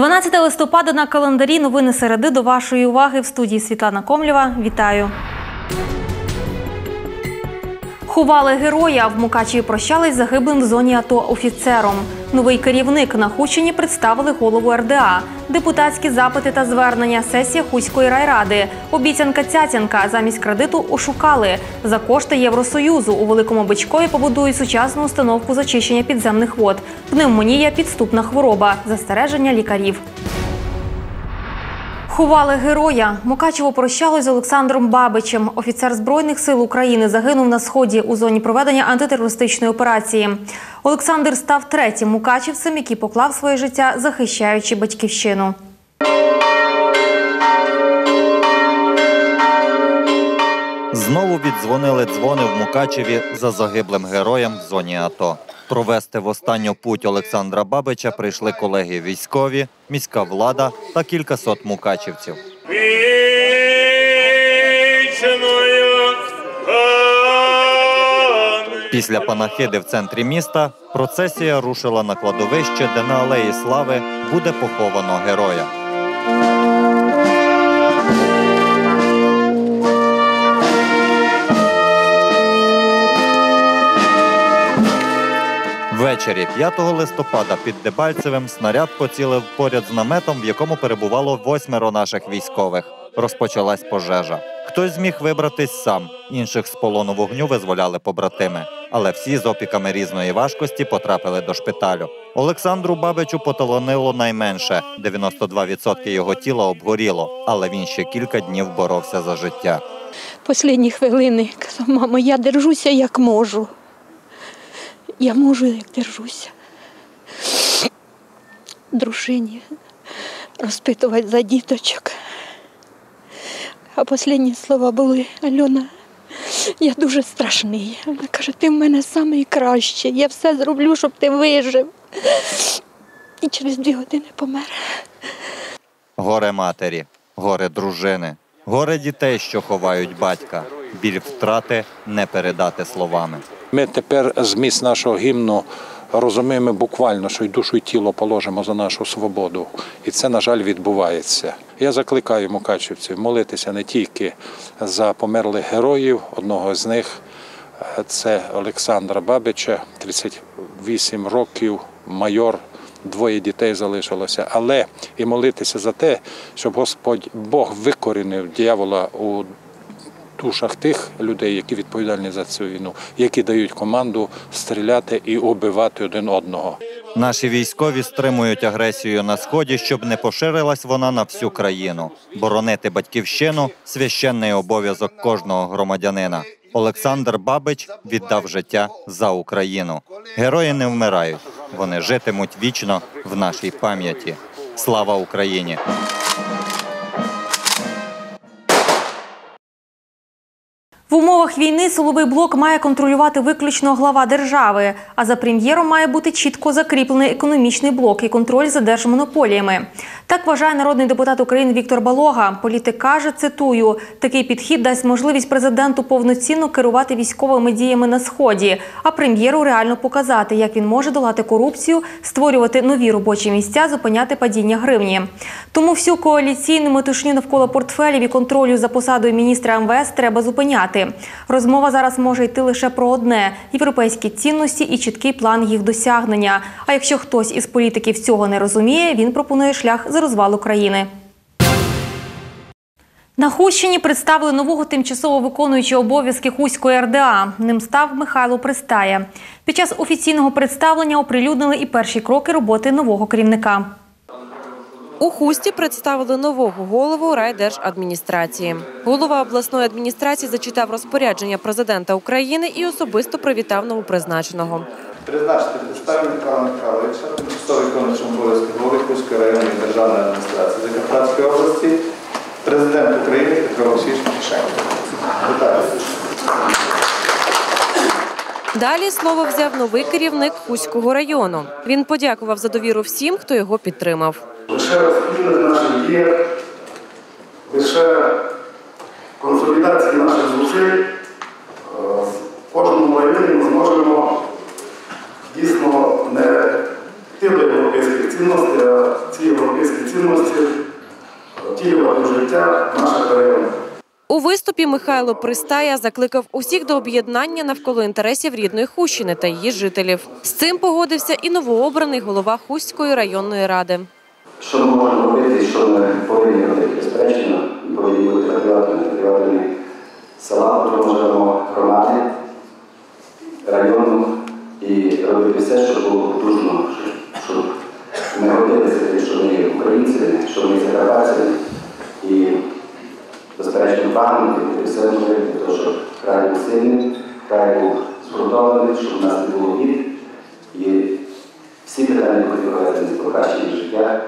12 листопада на календарі новини середи до вашої уваги в студії Світлана Комлєва. Вітаю. Ховали героя. В Мукачеві прощались загиблим в зоні АТО офіцером. Новий керівник на Хущині представили голову РДА, депутатські запити та звернення, сесія Хуської райради. Обіцянка Цяцянка замість кредиту ошукали. За кошти Євросоюзу у Великому Бичкові побудують сучасну установку з очищення підземних вод. Пневмонія – підступна хвороба. Застереження лікарів. Ховали героя. Мукачево прощалось з Олександром Бабичем. Офіцер Збройних сил України загинув на сході у зоні проведення антитерористичної операції. Олександр став третім мукачівцем, який поклав своє життя, захищаючи батьківщину. Знову віддзвонили дзвони в Мукачеві за загиблим героєм в зоні АТО. Провести в останню путь Олександра Бабича прийшли колеги військові, міська влада та кількасот мукачівців. Після панахиди в центрі міста процесія рушила на кладовище, де на алеї слави буде поховано героя. Ввечері 5 листопада під Дебальцевим снаряд поцілив поряд з наметом, в якому перебувало восьмеро наших військових. Розпочалась пожежа. Хтось зміг вибратись сам, інших з полону вогню визволяли побратими. Але всі з опіками різної важкості потрапили до шпиталю. Олександру Бабичу поталонило найменше 92% його тіла обгоріло, але він ще кілька днів боровся за життя. Послідні хвилини казав, мамо, я держуся як можу. Я можу, як держуся. Дружині розпитувати за діточок. А останні слова були Альона, я дуже страшний. Вона каже, ти в мене найкращий, я все зроблю, щоб ти вижив. І через дві години помер. Горе матері, горе дружини, горе дітей, що ховають батька. Біль втрати не передати словами. Ми тепер зміст нашого гімну розуміємо буквально, що й душу і тіло положимо за нашу свободу. І це, на жаль, відбувається. Я закликаю мукачівців молитися не тільки за померлих героїв, одного з них е, це Олександра Бабича, 38 років, майор. Двоє дітей залишилося, але і молитися за те, щоб Господь Бог викорінив диявола у душах тих людей, які відповідальні за цю війну, які дають команду стріляти і убивати один одного. Наші військові стримують агресію на сході, щоб не поширилась вона на всю країну. Боронити батьківщину священний обов'язок кожного громадянина. Олександр Бабич віддав життя за Україну. Герої не вмирають, вони житимуть вічно в нашій пам'яті. Слава Україні! В умовах війни силовий блок має контролювати виключно глава держави. А за прем'єром має бути чітко закріплений економічний блок і контроль за держмонополіями. Так вважає народний депутат України Віктор Балога. Політик каже, цитую: такий підхід дасть можливість президенту повноцінно керувати військовими діями на сході, а прем'єру реально показати, як він може долати корупцію, створювати нові робочі місця, зупиняти падіння гривні. Тому всю коаліційну метушню навколо портфелів і контролю за посадою міністра МВС треба зупиняти. Розмова зараз може йти лише про одне європейські цінності і чіткий план їх досягнення. А якщо хтось із політиків цього не розуміє, він пропонує шлях за розвал України. На Хущині представили нового тимчасово виконуючого обов'язки Хуської РДА. Ним став Михайло Пристая. Під час офіційного представлення оприлюднили і перші кроки роботи нового керівника. У Хусті представили нового голову райдержадміністрації. Голова обласної адміністрації зачитав розпорядження президента України і особисто привітав новопризначеного. Призначити представник Михайла Михайловича, тимчасово виконуючим обов'язки голови Кузької районної державної адміністрації Закарпатської області, президент України Петро Олексійович Порошенко. Вітаю. Далі слово взяв новий керівник Хуського району. Він подякував за довіру всім, хто його підтримав. Лише спільних наших діях, лише консолідації наших зусиль е, в кожному районі ми зможемо дійсно не йти до європейських цінностей, а ці європейські цінності е, втілювати життя наших районів. У виступі Михайло Пристая закликав усіх до об'єднання навколо інтересів рідної Хущини та її жителів. З цим погодився і новообраний голова Хустської районної ради. Що ми можемо робити, що ми повинні робити? Безперечно, повинні бути патріотами, патріотами села, в живемо, громади, району і робити все, щоб було потужно, щоб ми гордилися тим, що ми українці, що ми закарпатці. І, безперечно, прагнути і все для того, щоб край був сильним, край був згуртований, щоб у нас не було бід. І всі питання, які пов'язані з покращенням життя,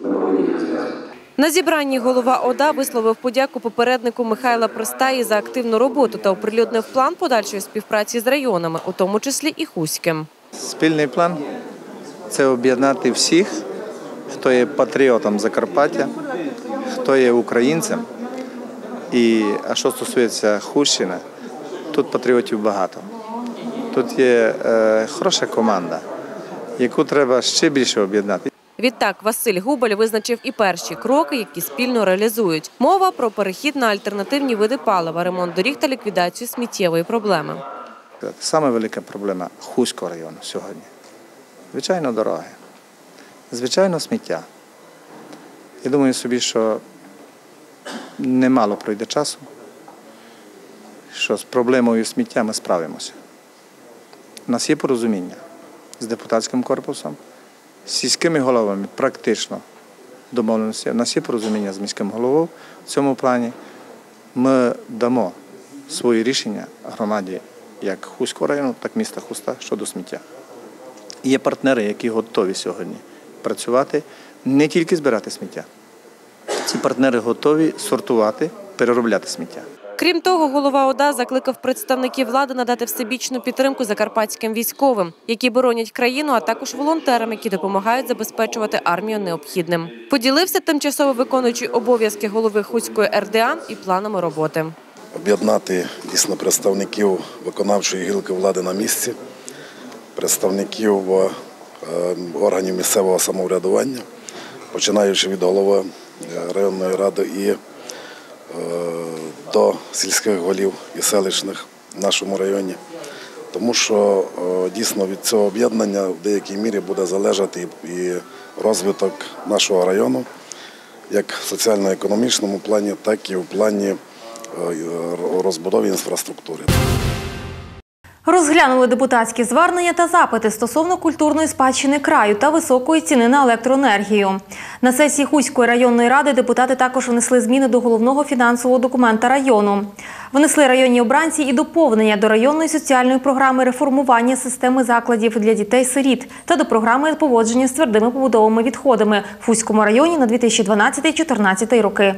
ми повинні їх розв'язувати. На зібранні голова ОДА висловив подяку попереднику Михайла Пристаї за активну роботу та оприлюднив план подальшої співпраці з районами, у тому числі і Хуським. Спільний план це об'єднати всіх, хто є патріотом Закарпаття, хто є українцем. І, а що стосується Хущини, тут патріотів багато. Тут є е, хороша команда, яку треба ще більше об'єднати. Відтак Василь Губаль визначив і перші кроки, які спільно реалізують. Мова про перехід на альтернативні види палива, ремонт доріг та ліквідацію сміттєвої проблеми. Саме велика проблема Хуського району сьогодні. Звичайно, дороги. Звичайно, сміття. Я думаю собі, що немало пройде часу, що з проблемою сміття ми справимося. У нас є порозуміння з депутатським корпусом, з сільськими головами практично домовленості. У нас є порозуміння з міським головою в цьому плані. Ми дамо свої рішення громаді як Хуського району, так і міста Хуста щодо сміття. Є партнери, які готові сьогодні працювати, не тільки збирати сміття. Ці партнери готові сортувати, переробляти сміття. Крім того, голова ОДА закликав представників влади надати всебічну підтримку закарпатським військовим, які боронять країну, а також волонтерам, які допомагають забезпечувати армію необхідним. Поділився тимчасово виконуючий обов'язки голови Хуської РДА і планами роботи. об'єднати дійсно представників виконавчої гілки влади на місці, представників е, органів місцевого самоврядування, починаючи від голови е, районної ради і до сільських голів і селищних в нашому районі. Тому що е, дійсно від цього об'єднання в деякій мірі буде залежати і розвиток нашого району, як в соціально-економічному плані, так і в плані е, розбудови інфраструктури. Розглянули депутатські звернення та запити стосовно культурної спадщини краю та високої ціни на електроенергію. На сесії Хуської районної ради депутати також внесли зміни до головного фінансового документа району. Внесли районні обранці і доповнення до районної соціальної програми реформування системи закладів для дітей-сиріт та до програми поводження з твердими побудовими відходами в Хуському районі на 2012-2014 роки.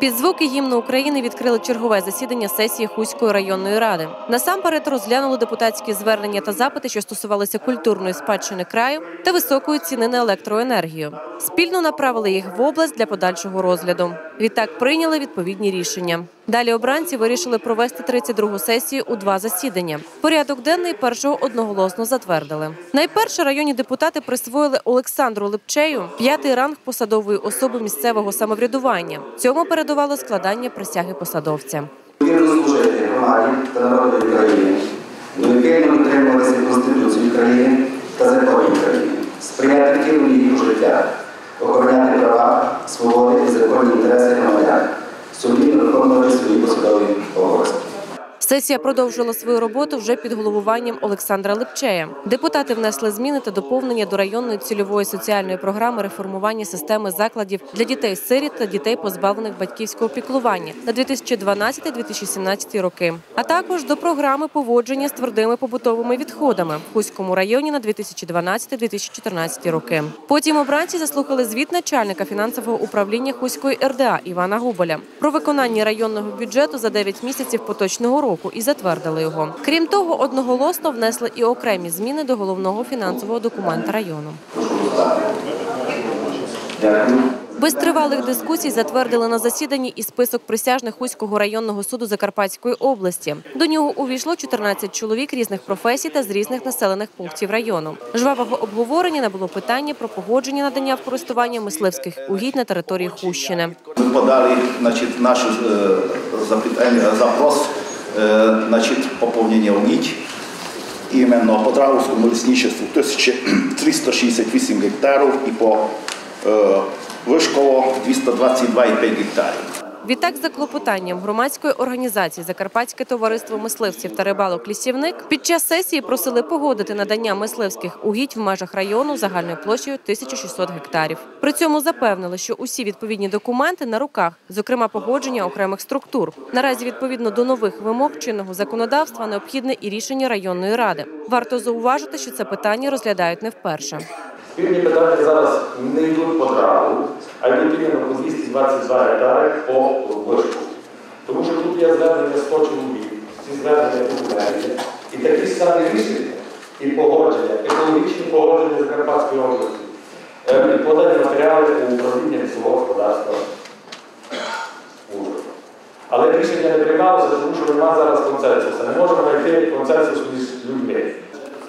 Під звуки гімну України відкрили чергове засідання сесії Хуської районної ради. Насамперед розглянули депутатські звернення та запити, що стосувалися культурної спадщини краю та високої ціни на електроенергію. Спільно направили їх в область для подальшого розгляду. Відтак прийняли відповідні рішення. Далі обранці вирішили провести 32-гу сесію у два засідання. Порядок денний першого одноголосно затвердили. Найперше районні депутати присвоїли Олександру Липчею п'ятий ранг посадової особи місцевого самоврядування. Цьому передувало складання присяги посадовця. Служити громаді та народу України, необхідно дотримуватися Конституції України та законів України, сприяти їх життя, охороняти права, свободи і законні інтереси громадян, сумлінно виконувати свої посадові обов'язки. Сесія продовжила свою роботу вже під головуванням Олександра Липчея. Депутати внесли зміни та доповнення до районної цільової соціальної програми реформування системи закладів для дітей-сиріт та дітей, позбавлених батьківського піклування на 2012-2017 роки, а також до програми поводження з твердими побутовими відходами в Хуському районі на 2012-2014 роки. Потім обранці заслухали звіт начальника фінансового управління Хуської РДА Івана Губоля про виконання районного бюджету за 9 місяців поточного року і затвердили його. Крім того, одноголосно внесли і окремі зміни до головного фінансового документа району. Без тривалих дискусій затвердили на засіданні і список присяжних Хуського районного суду Закарпатської області. До нього увійшло 14 чоловік різних професій та з різних населених пунктів району. Жвавого обговорення набуло питання про погодження надання в користування мисливських угідь на території Хущини. Ми подали значить, наш е, запитання, запрос е, значить, поповнення угідь іменно по Траурському лісничеству 1368 гектарів і по е, Вишково 222,5 гектарів. Відтак, за клопотанням громадської організації Закарпатське товариство мисливців та рибалок лісівник під час сесії просили погодити надання мисливських угідь в межах району загальною площею 1600 гектарів. При цьому запевнили, що усі відповідні документи на руках, зокрема погодження окремих структур. Наразі відповідно до нових вимог чинного законодавства необхідне і рішення районної ради. Варто зауважити, що це питання розглядають не вперше. Спільні питання зараз не йдуть по траву, а йдуть іменно по 222 гектари по вишку. Тому що тут є звернення 100 чоловік, ці звернення документи, і такі самі рішення і погодження, екологічні погодження з Карпатської області, е, подані матеріали у управління лісового господарства. Але рішення не приймалося, тому що немає зараз консенсусу. Не можемо знайти консенсус між людьми.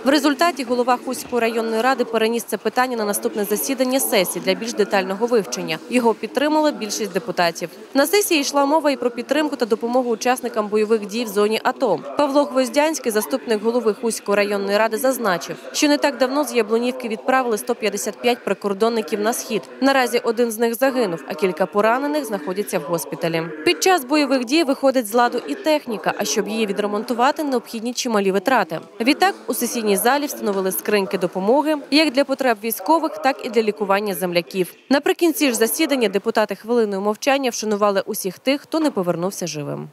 В результаті голова Хуської районної ради переніс це питання на наступне засідання сесії для більш детального вивчення. Його підтримала більшість депутатів. На сесії йшла мова і про підтримку та допомогу учасникам бойових дій в зоні АТО. Павло Гвоздянський, заступник голови Хуської районної ради, зазначив, що не так давно з Яблунівки відправили 155 прикордонників на схід. Наразі один з них загинув, а кілька поранених знаходяться в госпіталі. Під час бойових дій виходить з ладу і техніка. А щоб її відремонтувати, необхідні чималі витрати. Відтак у сесійній залі встановили скриньки допомоги як для потреб військових, так і для лікування земляків. Наприкінці ж засідання депутати хвилиною мовчання вшанували усіх тих, хто не повернувся живим.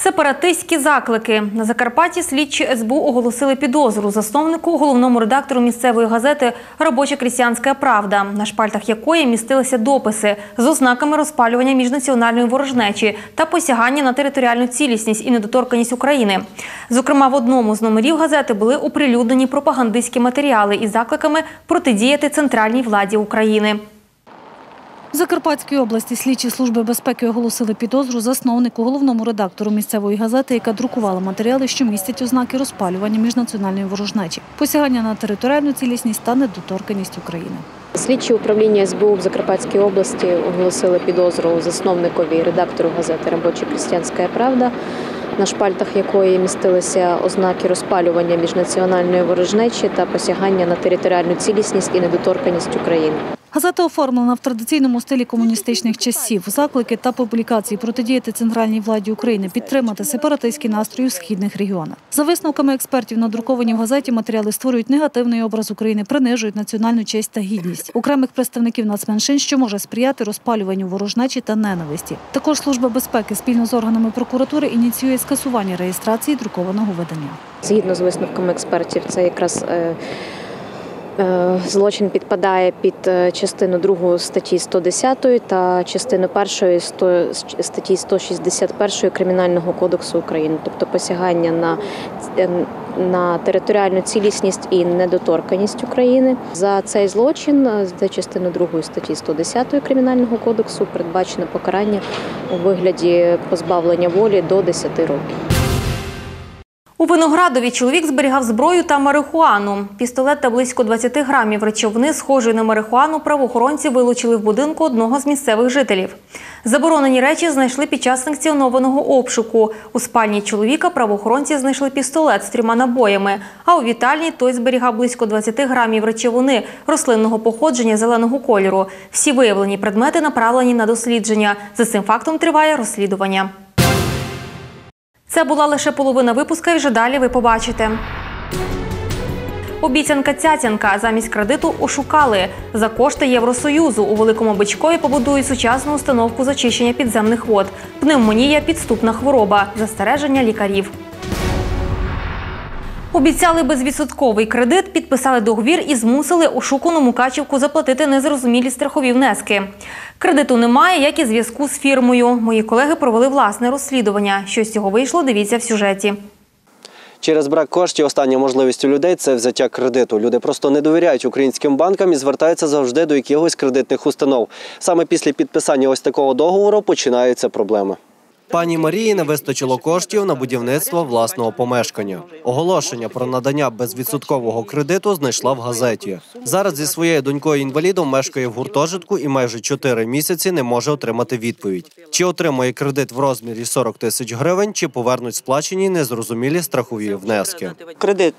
Сепаратистські заклики на Закарпатті слідчі СБУ оголосили підозру засновнику головному редактору місцевої газети Робоча крістіянська правда, на шпальтах якої містилися дописи з ознаками розпалювання міжнаціональної ворожнечі та посягання на територіальну цілісність і недоторканість України. Зокрема, в одному з номерів газети були оприлюднені пропагандистські матеріали із закликами протидіяти центральній владі України. В Закарпатській області слідчі служби безпеки оголосили підозру засновнику головному редактору місцевої газети, яка друкувала матеріали, що містять ознаки розпалювання міжнаціональної ворожнечі, посягання на територіальну цілісність та недоторканість України. Слідчі управління СБУ в Закарпатській області оголосили підозру засновникові редактору газети Робоча крістіянська правда, на шпальтах якої містилися ознаки розпалювання міжнаціональної ворожнечі та посягання на територіальну цілісність і недоторканість України. Газета оформлена в традиційному стилі комуністичних часів. Заклики та публікації протидіяти центральній владі України, підтримати сепаратистські настрої у східних регіонах. За висновками експертів, надруковані в газеті матеріали створюють негативний образ України, принижують національну честь та гідність окремих представників нацменшин, що може сприяти розпалюванню ворожнечі та ненависті. Також служба безпеки спільно з органами прокуратури ініціює скасування реєстрації друкованого видання. Згідно з висновками експертів, це якраз е, злочин підпадає під е, частину 2 статті 110 та частину 1 сто- статті 161 Кримінального кодексу України, тобто посягання на, е, на територіальну цілісність і недоторканість України. За цей злочин е, за частину 2 статті 110 Кримінального кодексу передбачено покарання у вигляді позбавлення волі до 10 років. У Виноградові чоловік зберігав зброю та марихуану. Пістолет та близько 20 грамів речовини, схожої на марихуану, правоохоронці вилучили в будинку одного з місцевих жителів. Заборонені речі знайшли під час санкціонованого обшуку. У спальні чоловіка правоохоронці знайшли пістолет з трьома набоями, а у вітальні той зберігав близько 20 грамів речовини рослинного походження зеленого кольору. Всі виявлені предмети направлені на дослідження. За цим фактом триває розслідування. Це була лише половина випуска, і вже далі ви побачите. Обіцянка цяцянка замість кредиту ошукали. За кошти Євросоюзу у Великому Бичкові побудують сучасну установку зачищення підземних вод. Пневмонія підступна хвороба. Застереження лікарів. Обіцяли безвідсотковий кредит, підписали договір і змусили ошукану Мукачівку заплатити незрозумілі страхові внески. Кредиту немає, як і зв'язку з фірмою. Мої колеги провели власне розслідування. Що з цього вийшло, дивіться в сюжеті. Через брак коштів остання можливість у людей це взяття кредиту. Люди просто не довіряють українським банкам і звертаються завжди до якихось кредитних установ. Саме після підписання ось такого договору починаються проблеми. Пані Марії не вистачило коштів на будівництво власного помешкання. Оголошення про надання безвідсоткового кредиту знайшла в газеті. Зараз зі своєю донькою інвалідом мешкає в гуртожитку і майже 4 місяці не може отримати відповідь. Чи отримує кредит в розмірі 40 тисяч гривень, чи повернуть сплачені незрозумілі страхові внески. Кредит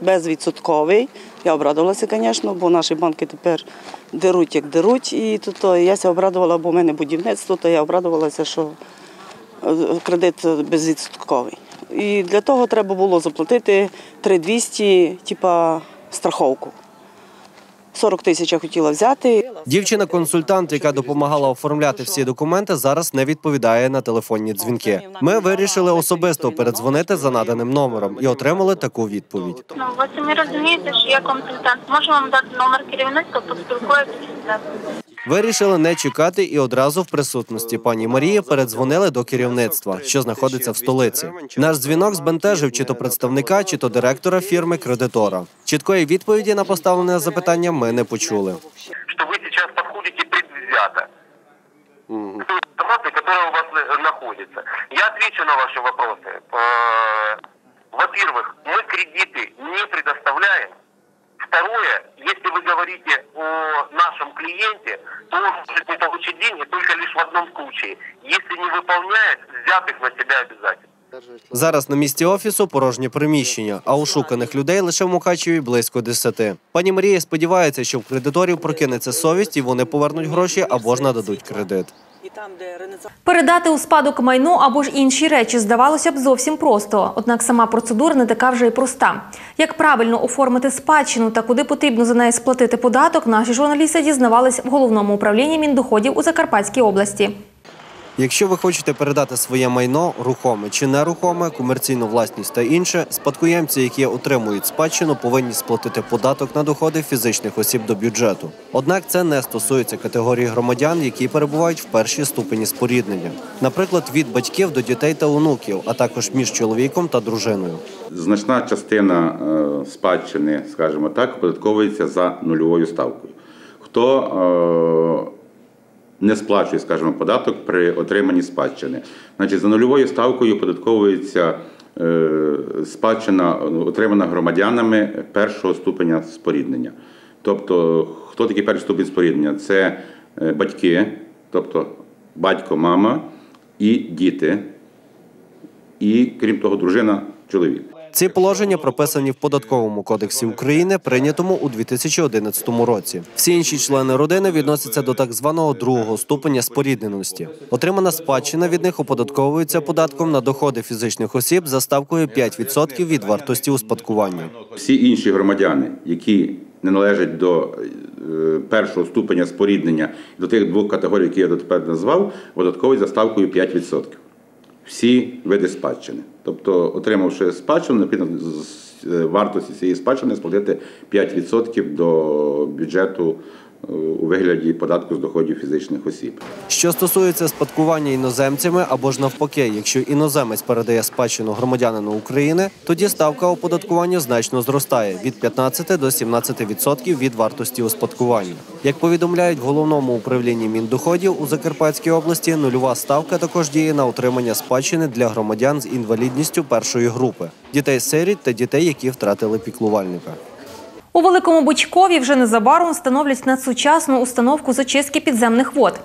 безвідсотковий. Я обрадувалася, звісно, бо наші банки тепер деруть, як деруть. І то я ся обрадувала, бо в мене будівництво, то я обрадувалася, що кредит безвідсотковий. І для того треба було заплатити 3200, типа страховку. 40 тисяч я хотіла взяти. Дівчина-консультант, яка допомагала оформляти всі документи, зараз не відповідає на телефонні дзвінки. Ми вирішили особисто передзвонити за наданим номером і отримали таку відповідь. Ну, ви самі розумієте, що я консультант. Можу вам дати номер керівництва, поспілкуєтеся. Вирішили не чекати і одразу в присутності пані Марії передзвонили до керівництва, що знаходиться в столиці. Наш дзвінок збентежив чи то представника, чи то директора фірми кредитора. Чіткої відповіді на поставлене запитання ми не почули. что вы сейчас подходите предвзято. к той информации, которая у вас э, находится. Я отвечу на ваши вопросы. Э, Во-первых, мы кредиты не предоставляем. Второе, если вы говорите о нашем клиенте, то он может не получить деньги только лишь в одном случае. Если не выполняет взятых на себя обязательств. Зараз на місці офісу порожнє приміщення, а ошуканих людей лише в Мукачеві близько десяти. Пані Марія сподівається, що в кредиторів прокинеться совість і вони повернуть гроші або ж нададуть кредит. Передати у спадок майно або ж інші речі здавалося б зовсім просто. Однак сама процедура не така вже й проста. Як правильно оформити спадщину та куди потрібно за неї сплатити податок, наші журналісти дізнавались в головному управлінні міндоходів у Закарпатській області. Якщо ви хочете передати своє майно, рухоме чи нерухоме, комерційну власність та інше, спадкоємці, які отримують спадщину, повинні сплатити податок на доходи фізичних осіб до бюджету. Однак це не стосується категорії громадян, які перебувають в першій ступені споріднення, наприклад, від батьків до дітей та онуків, а також між чоловіком та дружиною. Значна частина е, спадщини, скажімо так, оподатковується за нульовою ставкою. Хто е, не сплачує, скажімо, податок при отриманні спадщини. Значить, за нульовою ставкою оподатковується е, спадщина, отримана громадянами першого ступеня споріднення. Тобто, хто такий перший ступінь споріднення? Це е, батьки, тобто батько, мама і діти, і крім того, дружина, чоловік. Ці положення прописані в податковому кодексі України, прийнятому у 2011 році. Всі інші члени родини відносяться до так званого другого ступеня спорідненості. Отримана спадщина від них оподатковується податком на доходи фізичних осіб за ставкою 5% від вартості успадкування. Всі інші громадяни, які не належать до е, першого ступеня споріднення до тих двох категорій, які я дотепер назвав, податковують за ставкою 5%. Всі види спадщини. Тобто, отримавши спадщину, необхідно з вартості цієї спадщини сплатити 5% до бюджету у вигляді податку з доходів фізичних осіб. Що стосується спадкування іноземцями або ж навпаки, якщо іноземець передає спадщину громадянину України, тоді ставка оподаткування значно зростає від 15 до 17% від вартості успадкування. Як повідомляють в головному управлінні міндоходів у Закарпатській області, нульова ставка також діє на отримання спадщини для громадян з інвалідністю першої групи, дітей-сиріт та дітей, які втратили піклувальника. У Великому Бучкові вже незабаром встановлять надсучасну установку з очистки підземних вод.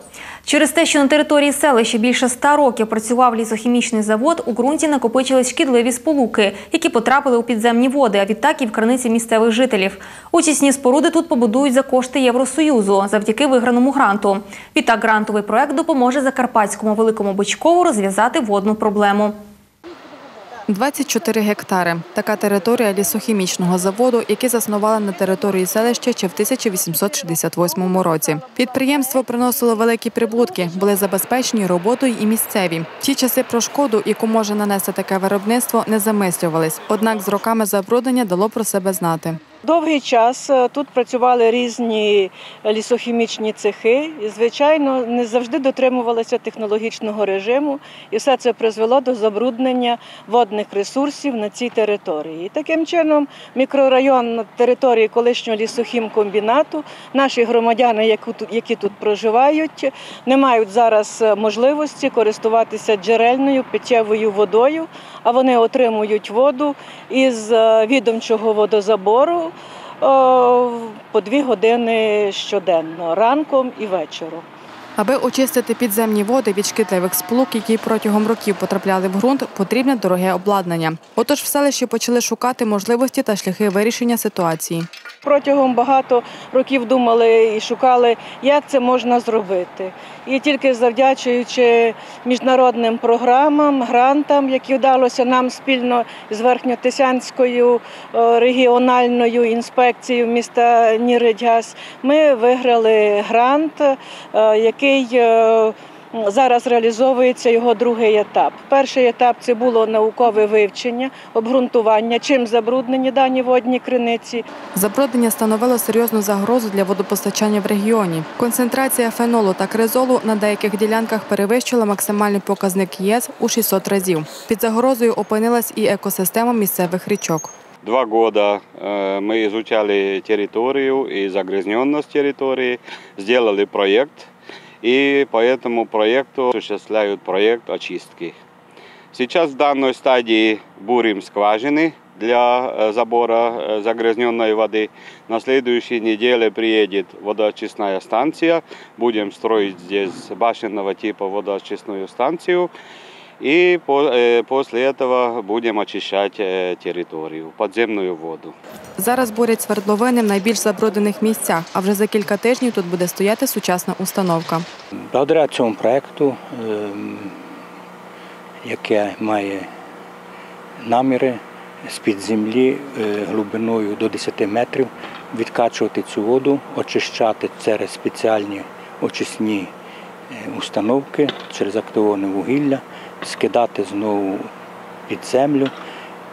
Через те, що на території селища більше ста років працював лісохімічний завод, у ґрунті накопичились шкідливі сполуки, які потрапили у підземні води, а відтак і в краниці місцевих жителів. Очисні споруди тут побудують за кошти Євросоюзу завдяки виграному гранту. Відтак грантовий проект допоможе Закарпатському Великому Бучкову розв'язати водну проблему. 24 гектари. Така територія лісохімічного заводу, який заснували на території селища ще в 1868 році. Підприємство приносило великі прибутки, були забезпечені роботою і місцеві. В ті часи про шкоду, яку може нанести таке виробництво, не замислювались. Однак з роками забруднення дало про себе знати. Довгий час е, тут працювали різні лісохімічні цехи, і, звичайно, не завжди дотримувалися технологічного режиму, і все це призвело до забруднення водних ресурсів на цій території. І таким чином, мікрорайон на території колишнього лісохімкомбінату, наші громадяни, які тут- проживають, не мають зараз е, можливості користуватися джерельною питтєвою водою, а вони отримують воду із е, відомчого водозабору по дві години щоденно, ранком і вечором. Аби очистити підземні води від шкідливих сполук, які протягом років потрапляли в ґрунт, потрібне дороге обладнання. Отож, в селищі почали шукати можливості та шляхи вирішення ситуації. Протягом багато років думали і шукали, як це можна зробити. І тільки завдячуючи міжнародним програмам, грантам, які вдалося нам спільно з Верхньотисянською е, регіональною інспекцією міста Ніридяс, ми виграли грант, е, який е, Зараз реалізовується його другий етап. Перший етап це було наукове вивчення, обґрунтування, чим забруднені дані водні криниці. Забруднення становило серйозну загрозу для водопостачання в регіоні. Концентрація фенолу та кризолу на деяких ділянках перевищила максимальний показник ЄС у 600 разів. Під загрозою опинилась і екосистема місцевих річок. Два года э, мы изучали территорию и загрязненность территории, сделали проект, и по этому проекту осуществляют проект очистки. Сейчас в данной стадии бурим скважины для э, забора э, загрязненной воды. На следующей неделе приедет водоочистная станция. Будем строить здесь башенного типа водоочистную станцию. И по- э, после этого будем очищать э, территорию, подземную воду. Зараз бурять свердловини в найбільш забруднених місцях, а вже за кілька тижнів тут буде стояти сучасна установка. Благодаря цьому проєкту, ем, яке має наміри з-під землі е, глибиною до 10 метрів відкачувати цю воду, очищати через спеціальні очисні е, установки, через активоване вугілля, скидати знову під землю.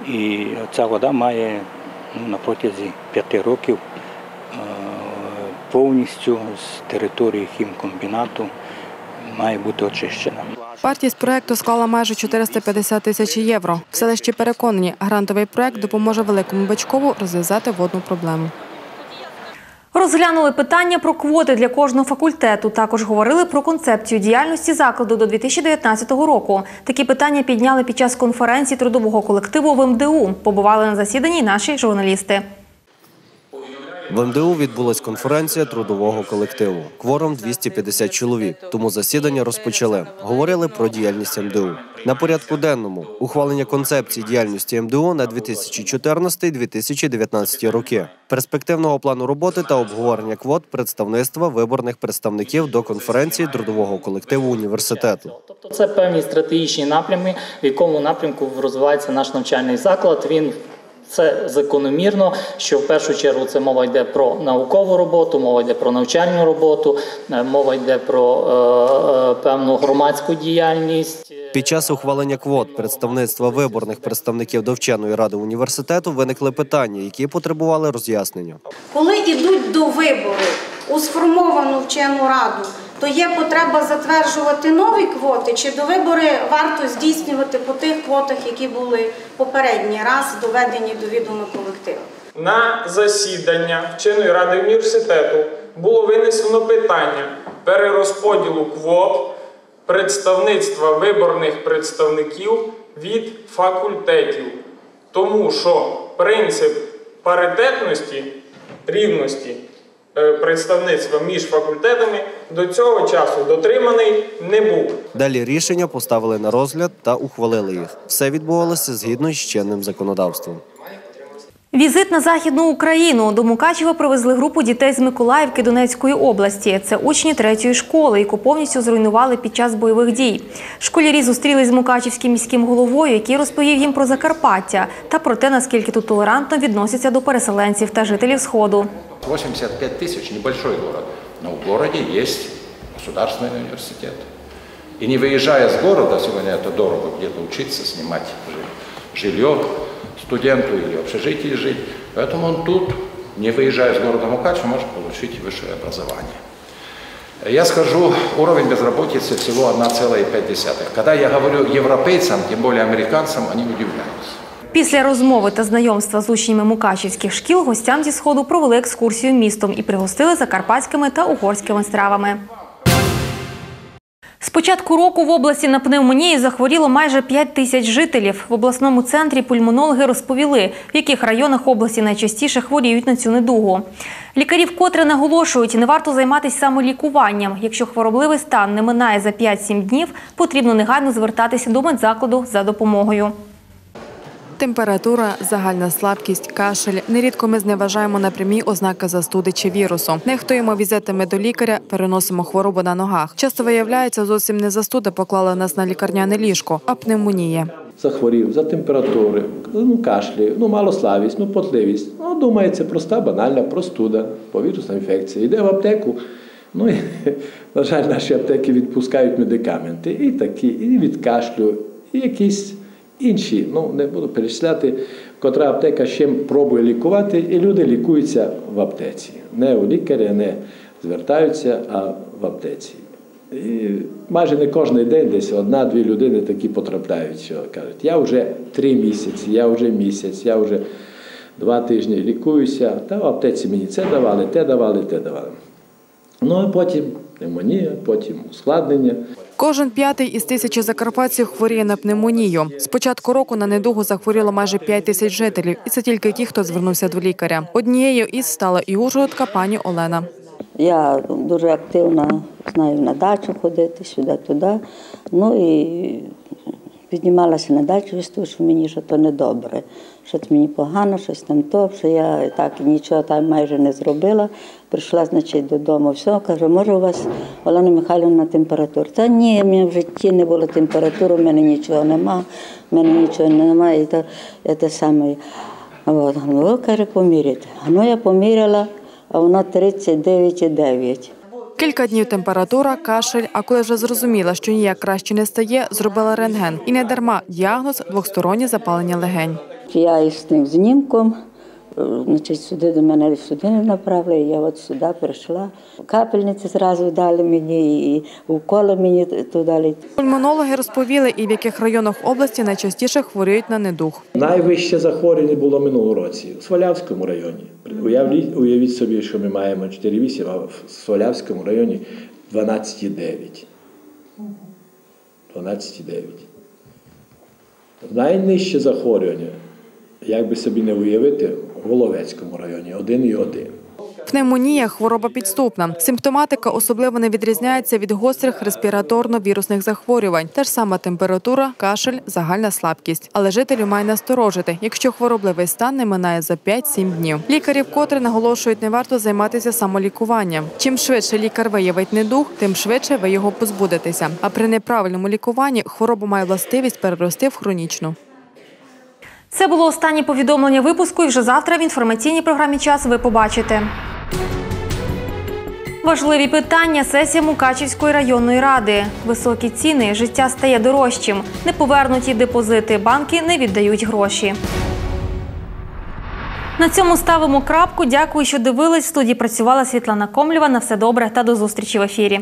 І ця вода має ну, на протязі 5 років е, повністю з території хімкомбінату має бути очищена. Вартість проекту склала майже 450 тисяч євро. В селищі переконані, грантовий проект допоможе великому Бачкову розв'язати водну проблему. Розглянули питання про квоти для кожного факультету. Також говорили про концепцію діяльності закладу до 2019 року. Такі питання підняли під час конференції трудового колективу в МДУ. Побували на засіданні наші журналісти. В МДУ відбулась конференція трудового колективу. Кворум 250 чоловік. Тому засідання розпочали. Говорили про діяльність МДУ. На порядку денному ухвалення концепції діяльності МДУ на 2014-2019 роки, перспективного плану роботи та обговорення квот представництва виборних представників до конференції трудового колективу університету. Тобто Це певні стратегічні напрями, в якому напрямку розвивається наш навчальний заклад. Він це закономірно, що в першу чергу це мова йде про наукову роботу, мова йде про навчальну роботу, е, мова йде про е, е, певну громадську діяльність. Під час ухвалення квот представництва виборних представників до вченої ради університету виникли питання, які потребували роз'яснення. Коли йдуть до виборів у сформовану вчену раду, то є потреба затверджувати нові квоти, чи до вибори варто здійснювати по тих квотах, які були попередній раз доведені до відома колективу. На засідання вченої ради університету було винесено питання перерозподілу квот представництва виборних представників від факультетів, тому що принцип паритетності, рівності представництва між факультетами до цього часу дотриманий не був. Далі рішення поставили на розгляд та ухвалили їх. Все відбувалося згідно з чинним законодавством. Візит на західну Україну до Мукачева привезли групу дітей з Миколаївки Донецької області. Це учні третьої школи, яку повністю зруйнували під час бойових дій. Школярі зустрілись з Мукачівським міським головою, який розповів їм про Закарпаття та про те, наскільки тут толерантно відносяться до переселенців та жителів сходу. 85 тысяч – небольшой город, но в городе есть государственный университет. И не выезжая с города, сегодня это дорого где-то учиться, снимать жи- жилье студенту или в общежитии жить, поэтому он тут не выезжая из города Мукачева, может получить высшее образование. Я скажу, уровень безработицы всего 1,5. Когда я говорю европейцам, тем более американцам, они удивляются. Після розмови та знайомства з учнями мукачівських шкіл гостям зі сходу провели екскурсію містом і пригостили закарпатськими та угорськими стравами. З початку року в області на пневмонію захворіло майже 5 тисяч жителів. В обласному центрі пульмонологи розповіли, в яких районах області найчастіше хворіють на цю недугу. Лікарі вкотре наголошують, не варто займатися самолікуванням. Якщо хворобливий стан не минає за 5-7 днів, потрібно негайно звертатися до медзакладу за допомогою. Температура, загальна слабкість, кашель. Нерідко ми зневажаємо напрямі ознаки застуди чи вірусу. Нехтуємо візитами до лікаря, переносимо хворобу на ногах. Часто виявляється, зовсім не застуда поклала нас на лікарняне ліжко, а пневмонія. захворів за температури, ну, кашлі, ну, малославість, ну, потливість. Ну, думає, це проста, банальна простуда, повірусна інфекція. Йде в аптеку. Ну, і, на жаль, наші аптеки відпускають медикаменти і такі, і від кашлю, і якісь інші. Ну, не буду перечисляти, котра аптека ще пробує лікувати, і люди лікуються в аптеці. Не у лікаря, не звертаються, а в аптеці. І майже не кожен день десь одна-дві людини такі потрапляють, що кажуть, я вже три місяці, я вже місяць, я вже два тижні лікуюся, та в аптеці мені це давали, те давали, те давали. Ну а потім пневмонія, потім ускладнення. Кожен п'ятий із тисячі закарпатців хворіє на пневмонію. З початку року на недугу захворіло майже 5 тисяч жителів, і це тільки ті, хто звернувся до лікаря. Однією із стала і ужгородка пані Олена. Я дуже активно знаю на дачу ходити, сюди-туди. Ну і піднімалася на дачу, висту, що мені що то недобре, що це мені погано, щось там то, що я так нічого там майже не зробила. Прийшла, значить, додому, все, каже, може у вас Олена Михайлівна температура. Та ні, в мене в житті не було температури, в мене нічого нема, в мене нічого немає, і то, і те саме. От, ну, каже, поміряйте. Ну, я поміряла, а вона 39,9. Кілька днів температура, кашель. А коли вже зрозуміла, що ніяк краще не стає, зробила рентген. І не дарма діагноз двостороннє запалення легень. Я із тим знімком, е, значить, сюди до мене сюди не направили, я от сюди прийшла. Капельниці зразу дали мені, і уколи мені туди дали. Пульмонологи розповіли, і в яких районах області найчастіше хворіють на недуг. Найвище захворювання було минулого році у Свалявському районі. Уявіть, уявіть собі, що ми маємо 4,8, а в Свалявському районі 12,9. 12,9. Найнижче захворювання, як би собі не уявити, в Воловецькому районі 1,1. Пневмонія хвороба підступна. Симптоматика особливо не відрізняється від гострих респіраторно-вірусних захворювань. Те ж сама температура, кашель, загальна слабкість. Але жителів має насторожити, якщо хворобливий стан не минає за 5-7 днів. Лікарі вкотре наголошують, не варто займатися самолікуванням. Чим швидше лікар виявить недуг, тим швидше ви його позбудетеся. А при неправильному лікуванні хвороба має властивість перерости в хронічну. Це було останнє повідомлення випуску, і вже завтра в інформаційній програмі час ви побачите. Важливі питання сесія Мукачівської районної ради. Високі ціни, життя стає дорожчим. Неповернуті депозити, банки не віддають гроші. На цьому ставимо крапку. Дякую, що дивились. В студії працювала Світлана Комлєва. На все добре та до зустрічі в ефірі.